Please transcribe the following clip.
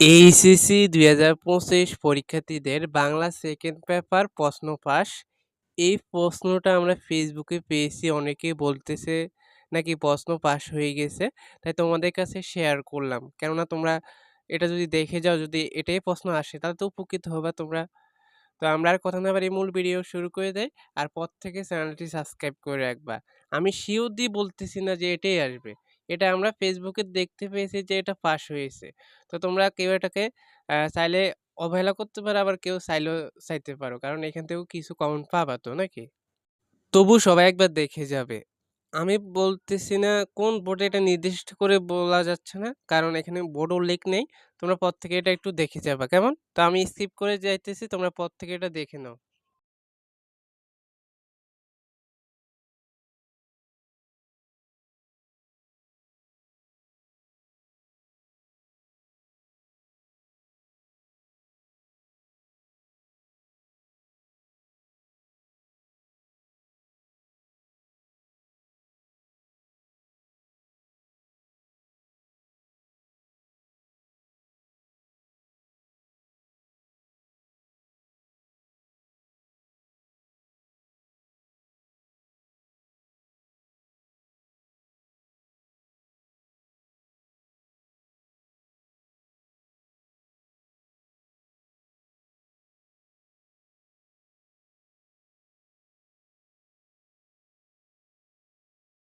HSC দুই হাজার পঁচিশ পরীক্ষার্থীদের বাংলা সেকেন্ড পেপার প্রশ্ন ফাঁস এই প্রশ্নটা আমরা ফেসবুকে পেয়েছি, অনেকেই বলতেছে নাকি প্রশ্ন পাস হয়ে গেছে। তাই তোমাদের কাছে শেয়ার করলাম। কেননা তোমরা এটা যদি দেখে যাও, যদি এটাই প্রশ্ন আসে, তাহলে তো উপকৃত হবা তোমরা। তো আমরা আর কথা না বাড়ি মূল ভিডিও শুরু করে দেয় আর পর থেকে চ্যানেলটি সাবস্ক্রাইব করে রাখবা। আমি শিওর দিয়ে বলতেছি না যে এটাই আসবে। এটা আমরা ফেসবুকে দেখতে পেয়েছি যে এটা পাস হয়েছে। তো তোমরা কেউ এটাকে চাইলে অবহেলা করতে পারো, আবার কেউ চাইলেও চাইতে পারো। কারণ এখান থেকেও কিছু কমেন্ট পাবা তো, নাকি? তবু সবাই একবার দেখে যাবে। আমি বলতেছি না কোন বোর্ডে এটা নির্দিষ্ট করে বলা যাচ্ছে না, কারণ এখানে বোর্ড উল্লেখ নেই। তোমরা পর থেকে এটা একটু দেখে যাবা, কেমন? তো আমি স্কিপ করে যাইতেছি, তোমরা পর থেকে এটা দেখে নাও।